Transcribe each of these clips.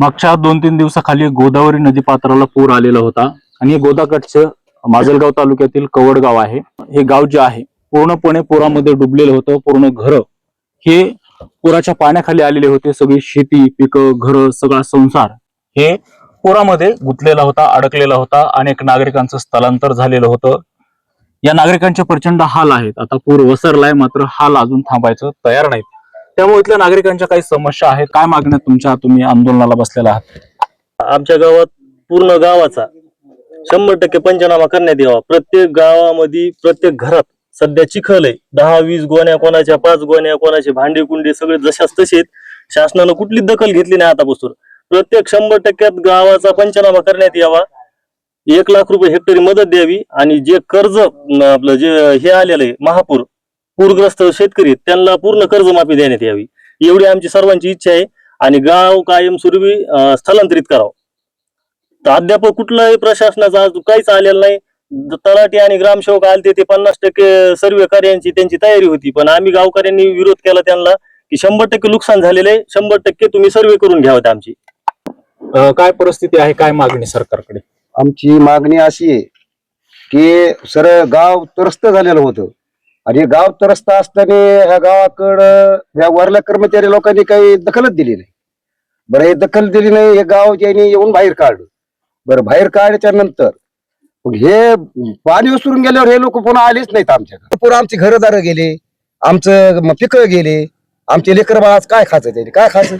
मागच्या दोन तीन दिवसाखाली गोदावरी नदी पात्राला पूर आलेला होता. आणि हे गोदाकडचं माजलगाव तालुक्यातील कवड गाव आहे. हे गाव जे आहे पूर्णपणे पुरामध्ये डुबलेलं होतं. पूर्ण घर हे पुराच्या पाण्याखाली आलेले होते. सगळी शेती पिकं घर सगळा संसार हे पुरामध्ये गुंतलेला होता अडकलेला होता. अनेक नागरिकांचं स्थलांतर झालेलं होतं. या नागरिकांचे प्रचंड हाल आहेत. आता पूर वसरलाय मात्र हाल अजून थांबायचं तयार नाहीत. त्यामुळे इथल्या नागरिकांच्या काही समस्या आहेत? काय मागण्या तुमच्या तुम्ही आंदोलनाला बसलेला आहात? आमच्या गावात पूर्ण गावाचा शंभर टक्के पंचनामा करण्यात यावा. प्रत्येक गावामध्ये प्रत्येक घरात सध्या चिखल आहे. दहा वीस गोण्या कोणाच्या पाच गोण्या कोणाचे भांडे कुंडे सगळे जशाच तसे शासनानं कुठली दखल घेतली नाही आतापासून. प्रत्येक शंभर टक्क्यात गावाचा पंचनामा करण्यात यावा. एक लाख रुपये हेक्टरी मदत द्यावी आणि जे कर्ज आपलं जे हे आलेलं आहे महापूर पूरग्रस्त शेतकरी आहेत, त्यांना पूर्ण कर्जमाफी देण्यात यावी. एवढी आमची सर्वांची इच्छा आहे आणि गाव कायमस्वरूपी अं, स्थलांतरित करावं. तर अद्याप कुठलाही प्रशासनाचा आज काहीच आलेलं नाही. तलाठी आणि ग्रामसेवक आलते ते पन्नास टक्के सर्वे कार्यांची त्यांची तयारी होती. पण आम्ही गावकऱ्यांनी विरोध केला त्यांना की शंभर टक्के नुकसान झालेलं आहे शंभर टक्के तुम्ही सर्वे करून घ्यावत आमची. काय परिस्थिती आहे काय मागणी सरकारकडे? आमची मागणी अशी आहे की सर गाव त्रस्त झालेलं होतं. आणि हे गाव त्रस्त असताना ह्या गावाकडं ह्या वरल्या कर्मचारी लोकांनी काही दखलच दिली नाही. बरं हे दखल दिली नाही हे गाव ज्यांनी येऊन बाहेर काढलं. बरं बाहेर काढल्याच्या नंतर मग हे पाणी विसरून गेल्यावर हे लोक पुन्हा आलेच नाहीत आमच्याकडे. पुन्हा आमची घरदार गेले आमचं पिकं गेले आमचे लेकर बाळाच काय खायचं त्याने? काय खायचं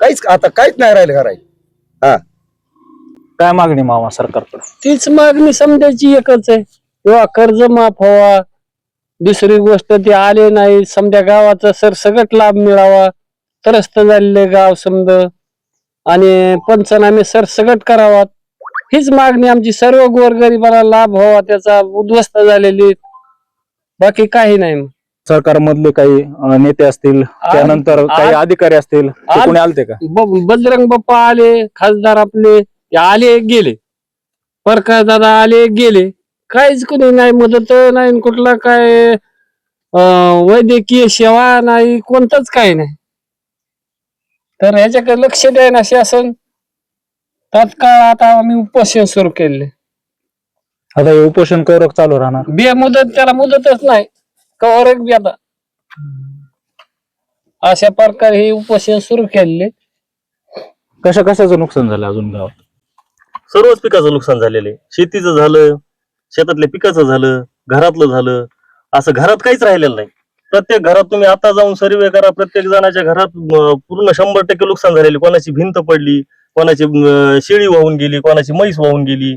काहीच आता काहीच नाही राहिलं घराय काय मागणी मामा सरकारकडे तीच मागणी समजायची एकच आहे. किंवा कर्ज माफ व्हावा दुसरी गोष्ट ते आले नाही. समजा गावाचा सरसकट लाभ मिळावा. त्रस्त झालेले गाव समज. आणि पंचनामे सरसकट करावा हीच मागणी आमची सर्व गोरगरिबाला लाभ व्हावा त्याचा उद्ध्वस्त झालेली. बाकी काही नाही. सरकारमधले काही अं, नेते असतील त्यानंतर काही आज- अधिकारी असतील ते आज- कोणी आलते का? ब- बजरंग बाप्पा आले खासदार आपले ते आले गेले. परकाश दादा आले गेले. काहीच कोणी नाही मदत नाही कुठला काय अं, वैद्यकीय सेवा नाही कोणतंच काही नाही. तर ह्याच्याकडे लक्ष द्याय ना शासन. तात्काळ आता आम्ही उपोषण सुरू केले. आता हे उपोषण कवरक चालू राहणार? बे मुदत त्याला मुदतच नाही. कवर एक बी आता. अशा प्रकारे हे उपोषण सुरू केले. कशा कशाचं नुकसान झालं अजून गावात? सर्वच पिकाचं नुकसान झालेलं आहे. शेतीचं झालं शेतातल्या पिकाचं झालं घरातलं झालं असं घरात काहीच राहिलेलं नाही. प्रत्येक घरात तुम्ही आता जाऊन सर्वे करा प्रत्येक जणाच्या घरात पूर्ण शंभर टक्के नुकसान झालेले. कोणाची भिंत पडली कोणाची शेळी वाहून गेली कोणाची म्हैस वाहून गेली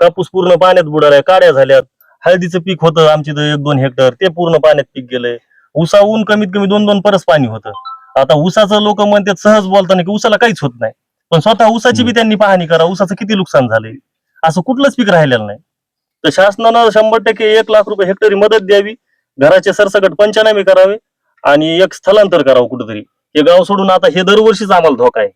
कापूस पूर्ण पाण्यात बुडालाय काड्या झाल्यात हळदीचं पीक होतं आमच्या इथं एक दोन हेक्टर ते पूर्ण पाण्यात पीक गेलंय. ऊसा ऊन कमीत कमी दोन दोन परस पाणी होतं. आता ऊसाचं लोक म्हणतात सहज बोलताना की ऊसाला काहीच होत नाही. पण स्वतः ऊसाची बी त्यांनी पाहणी करा ऊसाचं किती नुकसान झालंय. असं कुठलंच पीक राहिलेलं नाही. तर शासनानं शंभर टक्के एक लाख रुपये हेक्टरी मदत द्यावी घराचे सरसकट पंचनामे करावे आणि एक स्थलांतर करावं कुठेतरी. हे गाव सोडून आता हे दरवर्षीच आम्हाला धोका आहे.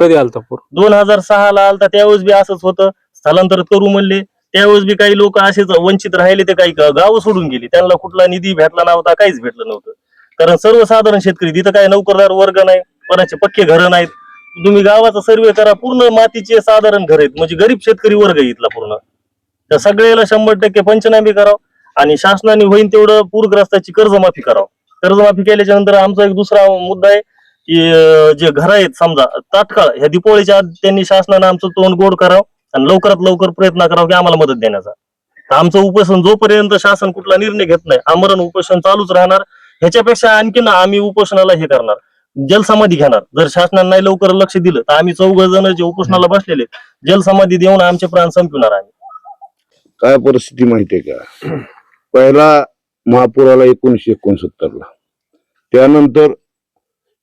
कधी आलता दोन हजार सहा ला आलता त्यावेळेस बी असंच होतं. स्थलांतर करू म्हणले त्यावेळेस बी काही लोक असेच वंचित राहिले ते काही गाव सोडून गेली. त्यांना कुठला निधी भेटला नव्हता काहीच भेटलं नव्हतं. कारण सर्वसाधारण शेतकरी तिथं काही नोकरदार वर्ग नाही कोणाचे पक्के घरं नाहीत. तुम्ही गावाचा सर्वे करा पूर्ण मातीचे साधारण घर आहेत. म्हणजे गरीब शेतकरी वर्ग इथला पूर्ण. त्या सगळ्याला शंभर टक्के पंचनामे करावं आणि शासनाने होईन तेवढं पूरग्रस्ताची कर्जमाफी करावं. कर्जमाफी केल्याच्यानंतर आमचा एक दुसरा मुद्दा आहे की जे घर आहेत समजा तात्काळ ह्या दिपोळीच्या आत त्यांनी शासनानं आमचं तोंड गोड करावं आणि लवकरात लवकर प्रयत्न करावा की आम्हाला मदत देण्याचा. तर आमचं उपोषण जोपर्यंत शासन कुठला निर्णय घेत नाही आमरण उपोषण चालूच राहणार. ह्याच्यापेक्षा आणखीन आम्ही उपोषणाला हे करणार. जलसमाधी घेणार. जर शासनाने नाही लवकर लक्ष दिलं तर आम्ही चौघ जण जे उपोषणाला बसलेले जलसमाधी देऊन आमचे प्राण संपविणार आम्ही. काय परिस्थिती माहितीये का? पहिला महापुराला एकोणीशे एकोणसत्तर ला त्यानंतर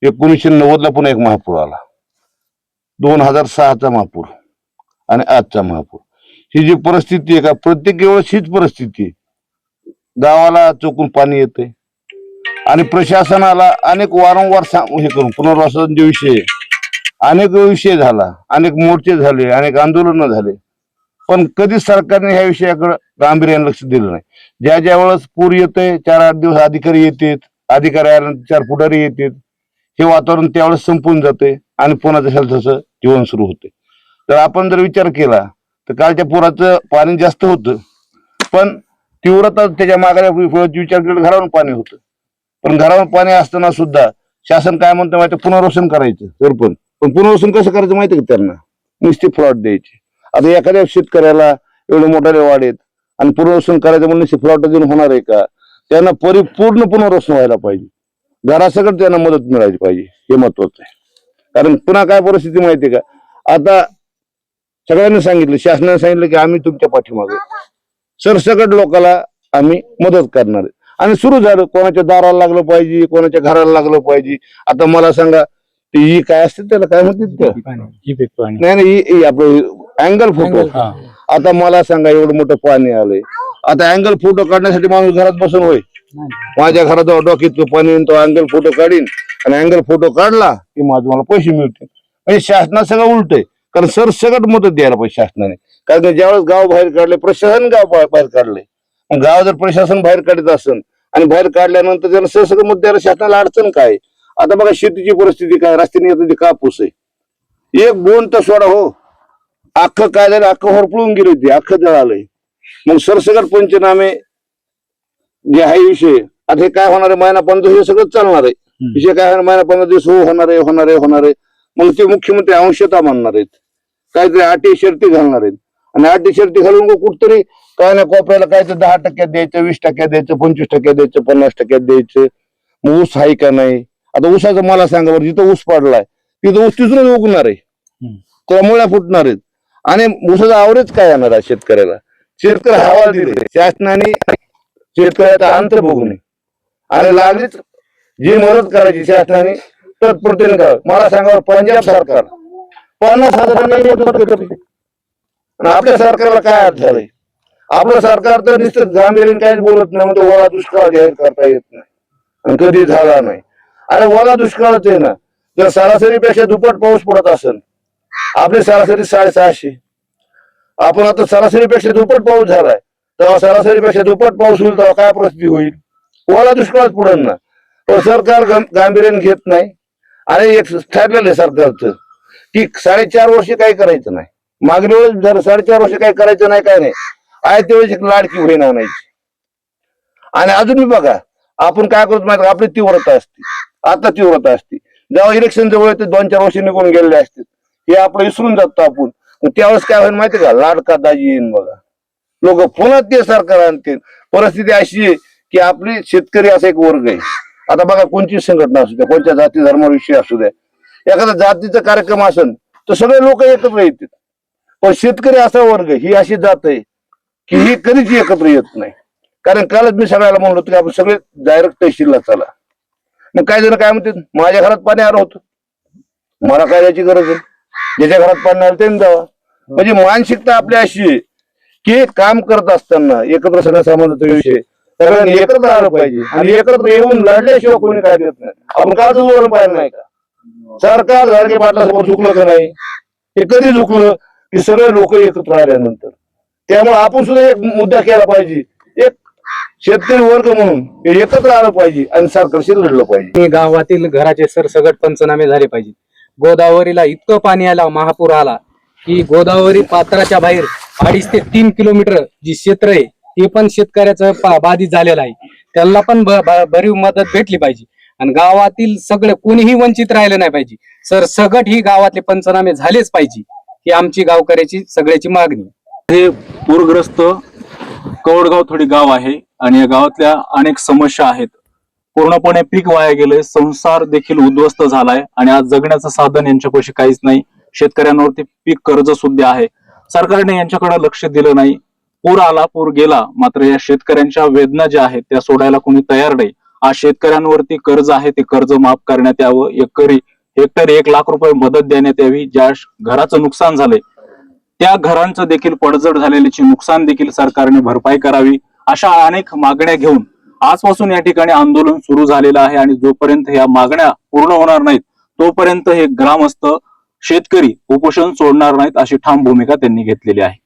एकोणीशे नव्वद ला पुन्हा एक महापूर आला. दोन हजार सहाचा महापूर आणि आजचा महापूर. ही जी परिस्थिती आहे का प्रत्येक वेळेस हीच परिस्थिती गावाला चोकून पाणी येते आणि प्रशासनाला अनेक वारंवार हे करून पुनर्वसनचे विषय अनेक विषय झाला अनेक मोर्चे झाले अनेक आंदोलन झाले. पण कधीच सरकारने ह्या विषयाकडे गांभीर्याने लक्ष दिलं नाही. ज्या ज्या वेळेस पूर येतोय चार आठ दिवस अधिकारी येतात अधिकारी चार पुढारी येतात हे वातावरण त्यावेळेस संपून जाते आणि पुन्हा जसं तसं जीवन सुरू होते तर आपण जर विचार केला तर कालच्या पुराचं पाणी जास्त होतं पण तीव्रता त्याच्या मागण्या विचार केला घरावर पाणी होतं. पण घरावर पाणी असताना सुद्धा शासन काय म्हणतं माहिती पुनर्वसन करायचं सरपंच. पण पुनर्वसन कसं करायचं माहिती का त्यांना? नुसते फ्रॉड द्यायचे. आता एखाद्या शेतकऱ्याला एवढे मोठाले वाढेत आणि पुनर्वसन करायचं म्हणून फ्लॉट देऊन होणार आहे का? त्यांना परिपूर्ण पुनर्वसन व्हायला पाहिजे. घरासकट त्यांना मदत मिळायची पाहिजे. हे महत्वाचं आहे. कारण पुन्हा काय परिस्थिती माहिती का? आता सगळ्यांनी सांगितलं शासनाने सांगितलं की आम्ही तुमच्या पाठीमागे सरसकट लोकांना आम्ही मदत करणार आहे. आणि सुरू झालं कोणाच्या दाराला लागलं पाहिजे कोणाच्या घराला लागलं पाहिजे. आता मला सांगा ते ही काय असते त्याला काय पाणी. नाही नाही आपलं अँगल फोटो. आता मला सांगा एवढं मोठं पाणी आलंय. आता अँगल फोटो काढण्यासाठी माणूस घरात बसून होय. माझ्या घरात डोक्यात पाणी तो अँगल फोटो काढीन. आणि अँगल फोटो काढला की माझं मला पैसे मिळतील. म्हणजे शासना सगळं उलट आहे कारण सर सगळं मदत द्यायला पाहिजे शासनाने. कारण ज्यावेळेस गाव बाहेर काढले प्रशासन गाव बाहेर काढले. गाव जर प्रशासन बाहेर काढत असेल आणि बाहेर काढल्यानंतर त्याला सरसकट मत द्यायला शासनाला अडचण काय? आता बघा शेतीची परिस्थिती काय? रस्त्याने कापूस आहे. एक बोन तर सोडा हो. अख्खं काय झालं अख्खं होरपळून गेली होती अख्खं जळालंय. मग सरसकट पंचनामे जे आहे विषय आता हे काय होणार आहे? महिना पंधरा दिवस सगळं चालणार आहे. विषय काय होणार? महिना पंधरा दिवस हो होणार आहे होणार आहे होणार आहे. मग ते मुख्यमंत्री अंशता मानणार आहेत. काहीतरी अटी शर्ती घालणार आहेत. आणि अटी शर्ती घालून कुठतरी काय ना कोपऱ्याला काय तर दहा टक्क्यात द्यायचं वीस टक्क्यात द्यायचं पंचवीस टक्क्यात द्यायचं पन्नास टक्क्यात द्यायचं. मग ऊस आहे का नाही? आता ऊसाचं मला सांगा बरं जिथं ऊस पडलाय तिथं ऊस तिथूनच उगणार आहे. हम्म. त्या मुळ्या फुटणार आहेत. आणि ऊसाचा आवरेज काय येणार आहे शेतकऱ्याला? शेतकरी हवा दिले. शासनाने शेतकऱ्याचा अंत बघू नये. आणि लागलीच जी मदत करायची शासनाने तत्परतेने करावं. मला सांगा बरं, पंजाब सरकार पन्नास हजारांनी आणि आपल्या सरकारला काय अर्थ झालाय आपलं सरकार तर नुसतं गांभीर्याने काहीच बोलत नाही म्हणजे ओला दुष्काळ जाहीर करता येत नाही. आणि कधी झाला नाही. अरे ओला दुष्काळच आहे ना. जर सरासरीपेक्षा दुप्पट पाऊस पडत असेल आपली सरासरी साडेसहाशे. आपण आता सरासरीपेक्षा दुप्पट पाऊस झालाय. तेव्हा सरासरीपेक्षा दुप्पट पाऊस होईल तेव्हा काय परिस्थिती होईल? कोणाला दुष्काळात पुढं ना पण सरकार गांभीर्याने घेत नाही. आणि एक ठरलेलं आहे सरकारचं की साडेचार वर्ष काही करायचं नाही. मागणी वेळेस जर साडेचार वर्ष काही करायचं नाही काय नाही. आहे त्यावेळेस एक लाडकी बहीण आणायची. आणि अजून मी बघा आपण काय करतो माहिती आपली तीव्रता असते. आता तीव्रता असते. जेव्हा इलेक्शन जवळ येते दोन चार वर्ष निघून गेलेले असते. हे आपलं विसरून जातो आपण. मग त्यावेळेस काय होईल माहिती का? लाडका दाजी येईन बघा. लोक पुन्हा ते सरकार आणतील. परिस्थिती अशी आहे की आपली शेतकरी असा एक वर्ग आहे. आता बघा कोणची संघटना असू द्या कोणत्या जाती धर्माविषयी असू द्या. एखादा जातीचा कार्यक्रम असेल तर सगळे लोक एकत्र येतील. पण शेतकरी असा वर्ग ही अशी जात आहे की ही कधीच एकत्र येत नाही. कारण कालच मी सगळ्याला म्हणलो होतो की आपण सगळे डायरेक्ट तहसीलला चला. मग काय जण काय म्हणते माझ्या घरात पाणी आलं होतं मला काय याची गरज आहे? ज्याच्या घरात पाणी आलं त्याने जावा म्हणजे मानसिकता आपली अशी की काम करत असताना एकत्र सगळ्या समाजाचा विषय. सगळ्यांनी एकत्र आलं पाहिजे. आणि एकत्र येऊन लढल्याशिवाय कोणी काय देत नाही. आपण का जोर पाहिजे नाही का? सरकार झाडके पाटलासमोर चुकलं का नाही? हे कधी चुकलं की सगळे लोक एकत्र आल्यानंतर. त्यामुळे आपण सुद्धा एक मुद्दा केला पाहिजे. एक शेतकरी वर्ग म्हणून हे एकत्र आलं पाहिजे आणि सरकारशी लढलं पाहिजे. गावातील घराचे सरसगट पंचनामे झाले पाहिजे गोदावरीला इतकं पाणी आला महापूर आला की गोदावरी पात्राच्या बाहेर अडीच ते तीन किलोमीटर जी क्षेत्र आहे ते पण शेतकऱ्याचं बाधित झालेलं आहे. त्यांना पण भरीव मदत भेटली पाहिजे. आणि गावातील सगळे कोणीही वंचित राहिलं नाही पाहिजे. सर सगट ही गावातले पंचनामे झालेच पाहिजे ही आमची गावकऱ्याची सगळ्याची मागणी हे पूरग्रस्त कवडगाव थोडी गाव आहे आणि या गावातल्या अनेक समस्या आहेत. पूर्णपणे पीक वाया गेले संसार देखील उद्ध्वस्त झालाय आणि आज जगण्याचं साधन यांच्यापाशी काहीच नाही. शेतकऱ्यांवरती पीक कर्ज सुद्धा आहे. सरकारने यांच्याकडे लक्ष दिलं नाही. पूर आला पूर गेला मात्र या शेतकऱ्यांच्या वेदना ज्या आहेत त्या सोडायला कोणी तयार नाही. आज शेतकऱ्यांवरती कर्ज आहे ते कर्ज माफ करण्यात यावं. एकरी हेक्टर एक लाख रुपये मदत देण्यात यावी ज्या घराचं नुकसान झालंय. त्या घरांचं देखील पडझड झालेल्याची नुकसान देखील सरकारने भरपाई करावी अशा अनेक मागण्या घेऊन आजपासून या ठिकाणी आंदोलन सुरू झालेलं आहे आणि जोपर्यंत या मागण्या पूर्ण होणार नाहीत तोपर्यंत हे ग्रामस्थ शेतकरी उपोषण सोडणार नाहीत अशी ठाम भूमिका त्यांनी घेतलेली आहे.